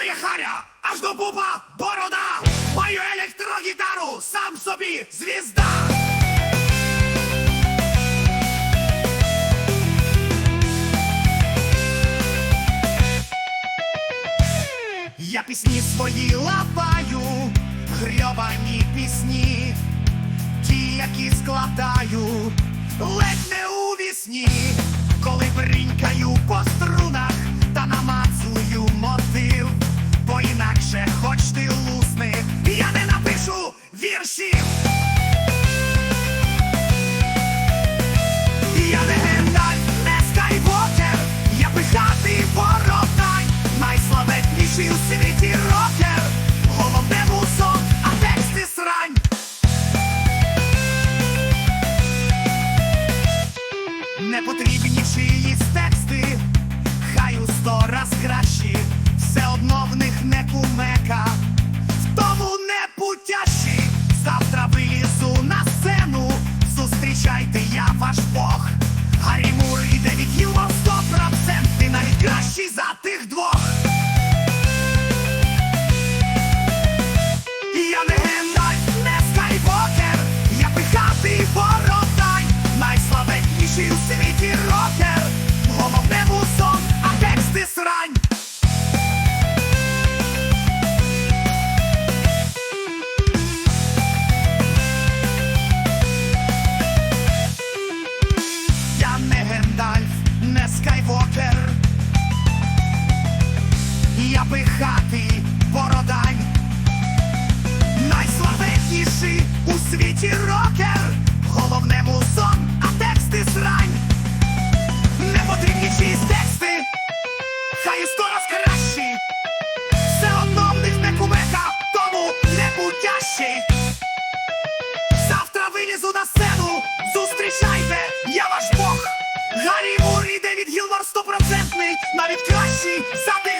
Моє харя, аж до пупа, борода, маю електрогітару, сам собі звізда. Я пісні свої лапаю, грьобані пісні, ті, які складаю, ледь не у вісні, коли бринькаю по Virse! Я бородань. Найславетніший у світі рокер, головне музон, а тексти срань. Не потрібні тексти, хай сто раз кращі. Все одно не кумека, тому не будящий. Завтра вилізу на сцену, зустрічайте, я ваш Бог. Гаррі Мур і Девід Гілмор стопроцентний, навіть кращий за